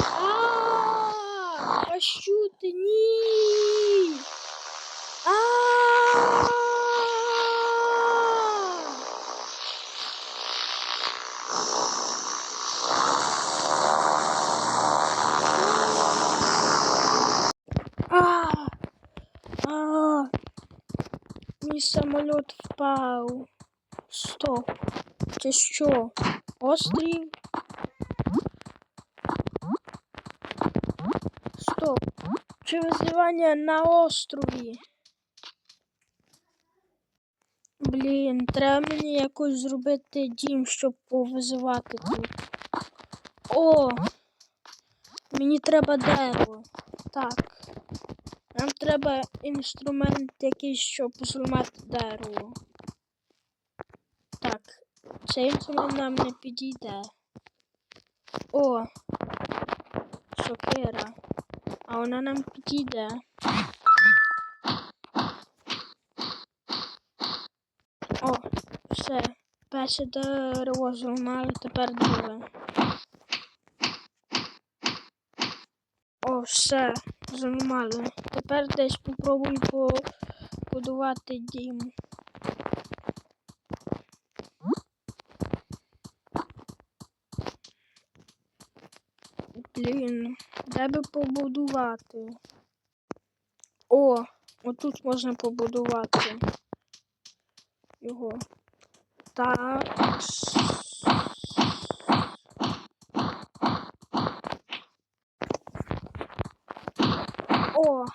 А, а що ти? Ні. А. А. А. Мій самоліт впав. Стоп. Це що? Острів? Стоп. Чи визивання на острові? Блін, треба мені якось зробити дім, щоб повизивати тут. О! Мені треба дерево. Так. Нам треба інструмент якийсь, щоб зламати дерево. Так, цей інструмент нам не підійде. О! Сокира. А вона нам підійде. О, все. Перше дерево зламали, тепер друге. О, все, зламали. Тепер десь попробую побудувати дім. Блін, би побудувати? О, отут можна побудувати його. Так. О,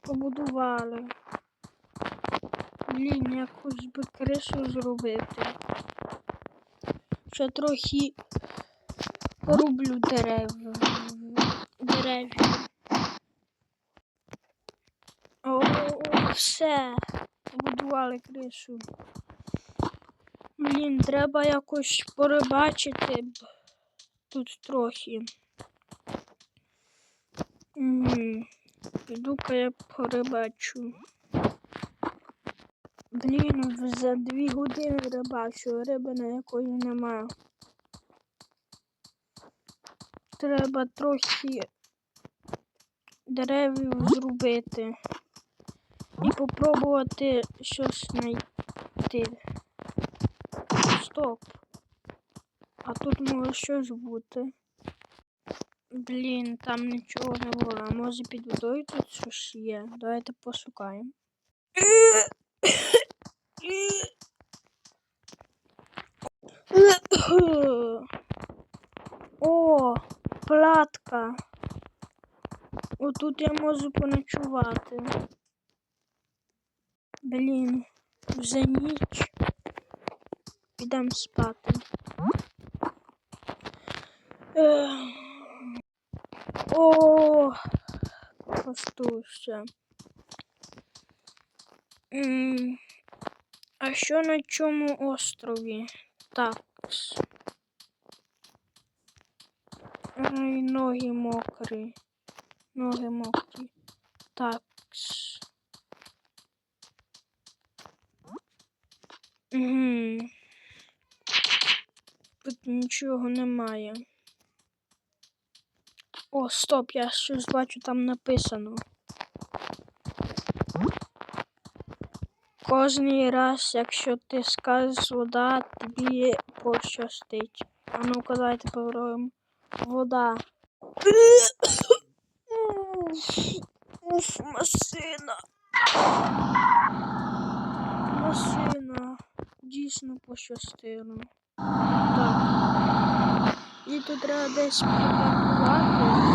побудували. Блін, якусь би кришу зробити. Ще трохи порублю дерев. Дерев'я. О, все. Побудували кришу. Блін, треба якось порибачити тут трохи. Угу. Піду-ка я порибачу. Блін, за дві години рибачу, риби на якої нема. Треба трохи деревів зробити і попробувати щось знайти. Стоп. А тут може щось бути. Блін, там нічого не було. А може під водою тут щось є. Давайте пошукаємо. О, платка. Отут я можу поночувати. Блін, вже ніч. Підемо спати. О, постуся. А що на чому острові? Такс. Ай, ноги мокрі. Ноги мокрі. Такс. Угу. Тут нічого немає. О, стоп, я щось бачу, там написано. Кожний раз, якщо ти скажеш вода, тобі пощастить. А ну-ка, давайте попробуємо. Вода. Уф, машина. Машина. Дійсно пощастило. Так. І тут треба десь припаркувати.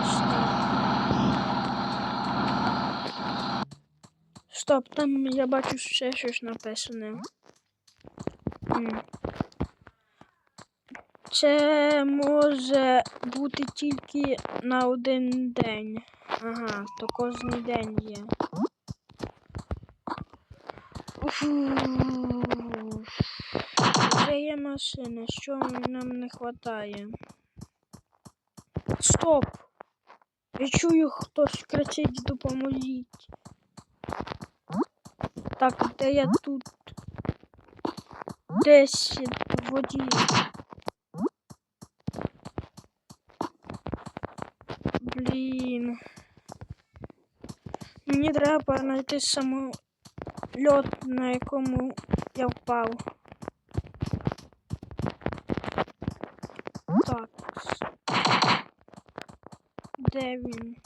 Ось так. Стоп, там я бачу ще щось написане. Це може бути тільки на один день. Ага, то кожен день є. Вже є на машини. Що нам не вистачає? Стоп! Я чую, хтось кричить допоможіть. Так, де я тут? Десь в воді. Блін. Мені треба знайти самоліт, на якому я впав. Так. Де він?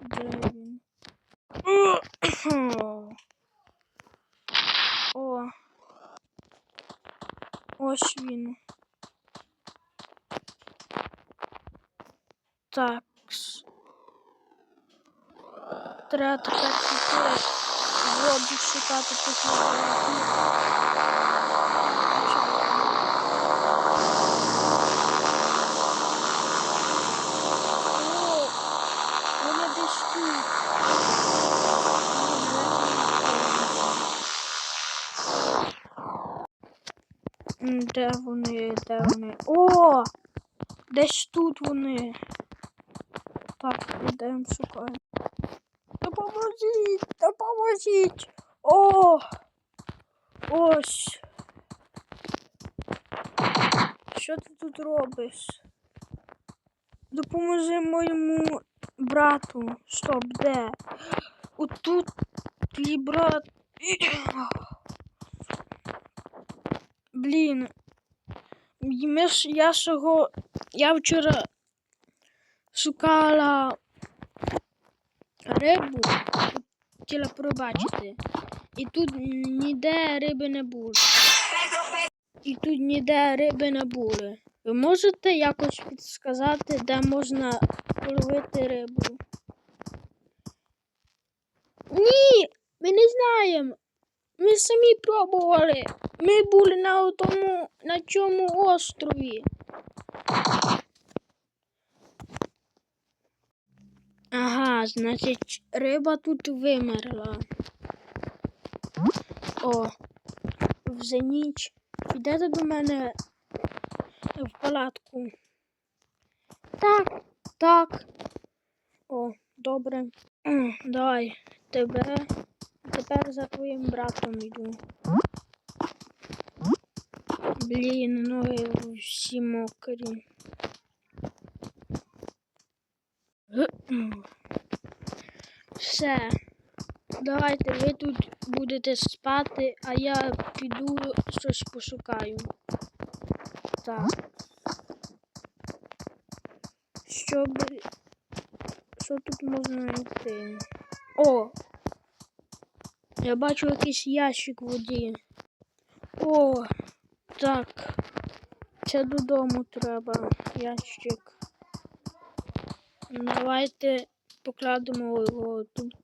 Де він? О. Ось він. Так. Треба тепер піти воду шукати технологію. О, вони десь тут. Де вони? Де вони? О! Десь тут вони. Так, ідемо шукаємо. Допоможіть! Допоможіть! О! Ось. Що ти тут робиш? Допоможи моєму брату. Стоп, де? Отут твій брат. Блін. Я ж його. Я вчора шукала рибу, хотіла пробачити. І тут ніде риби не було. І тут ніде риби не було. Ви можете якось підсказати, де можна ловити рибу? Ні, ми не знаємо. Ми самі пробували. Ми були на тому, на цьому острові. Ага, значить, риба тут вимерла. О, вже ніч. Підете до мене в палатку. Так, так. О, добре. Давай, тебе. Тепер за твоїм братом йду. Блін, ноги всі мокрі. Все. Давайте ви тут будете спати, а я піду щось пошукаю. Так. Щоб. Що тут можна знайти? О! Я бачу якийсь ящик в воді. О, так. Це додому треба. Ящик. Давайте покладемо його тут.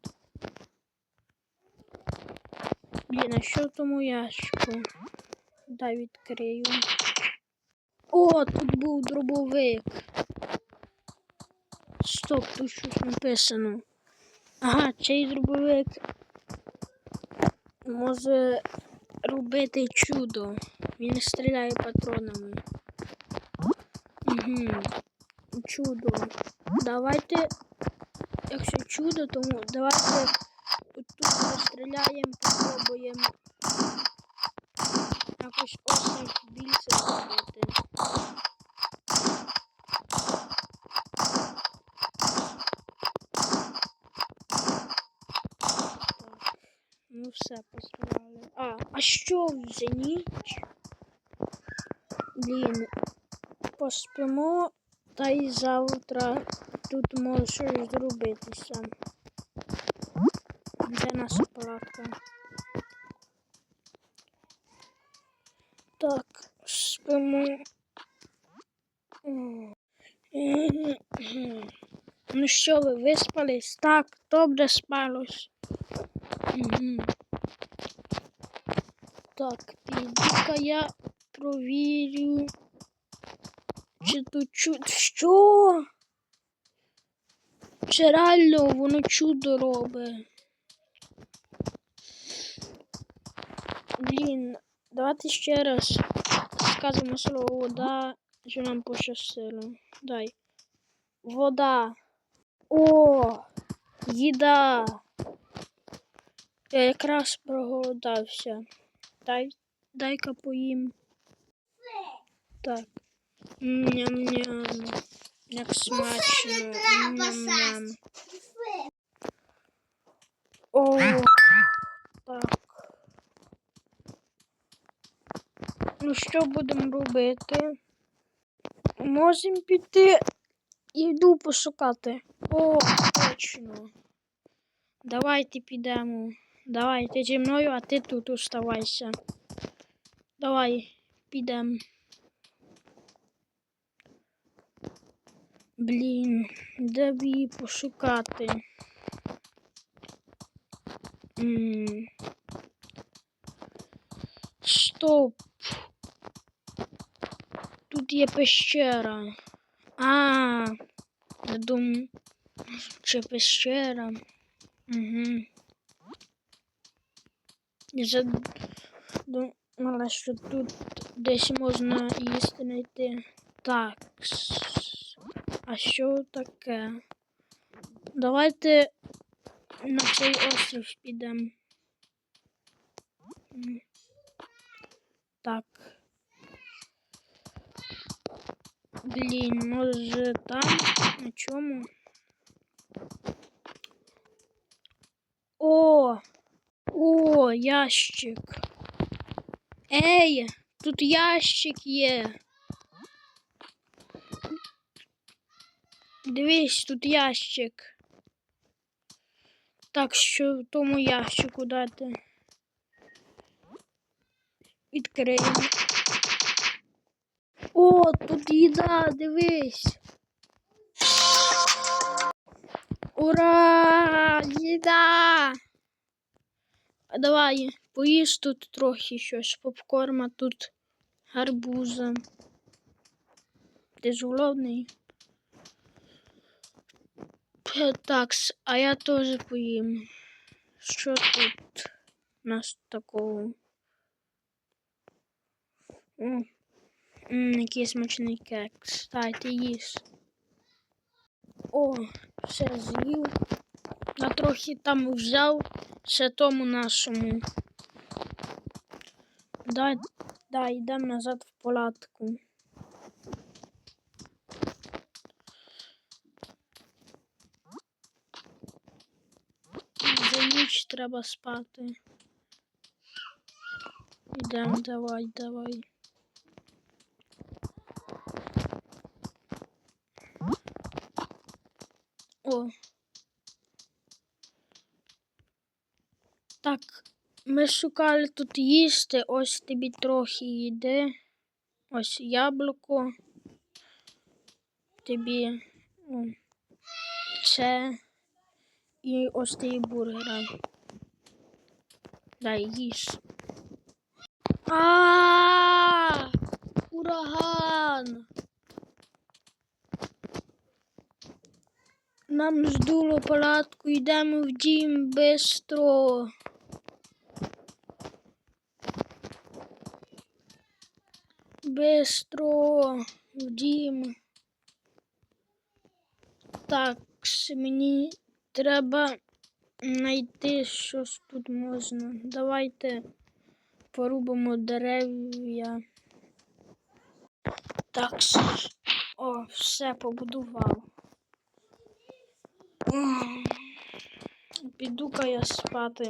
Блін, а що в тому ящику? Дай відкрию. О, тут був дробовик. Стоп, тут щось написано. Ага, цей дробовик може робити чудо. Він стріляє патронами. Угу. Чудо. Давайте, якщо чудо, тому давайте тут розстріляємо, попробуємо якось острів більше зробити. Ну все, постріляли. А, а що вже ніч? Блін, поспимо, та й завтра тут може щось зробитися. Де наша палатка? Так, спимо. Ну що ви виспались? Так, добре спалось. Угу. Так, піду-ка я провірю. Чи тут чудо. Що? Чи реально воно чудо робить? Блін, давайте ще раз сказано слово вода, що нам пощастило. Дай. Вода. О! Їда. Я якраз проголодався. Дай, дай-ка поїм. Так. Ням-ням. Як смачно. Ням-ням. О, так. Ну, що будемо робити? Можемо піти і йду пошукати. О, точно. Давайте підемо. Давай, ти зі мною, а ти тут оставайся. Давай, підемо. Блін, де б її пошукати? М. Стоп. Тут є пещера. А, я думаю, чи пещера. Угу. Я задумала, що тут десь можна їсти знайти. Так. А що таке? Давайте на цей острів підемо. Так. Блін, може там на чому? О! О, ящик. Ей, тут ящик є. Дивись, тут ящик. Так, що в тому ящику дати? Відкриємо. О, тут їда, дивись. Ура! Їда! Давай, поїж тут трохи щось, попкорма тут гарбуза. Ти ж голодний? Е, Так, а я теж поїм. Що тут у нас такого? О, який смачний кекс. Дайте їж. О, все з'їв. Я трохи там взяв ще тому нашому. Дай, дай, йдемо назад в палатку. За ніч треба спати. Йдемо, давай, давай. О. Так, ми шукали тут їсти. Ось тобі трохи їди. Ось яблуко. Тобі о, це. І ось тобі бургера. Дай їж. А! Ураган! Нам здуло палатку, йдемо в дім бистро. Бистро в дім. Так, с- мені треба знайти щось тут можна. Давайте порубимо дерев'я. Так, о, все побудував. Піду-ка я спати.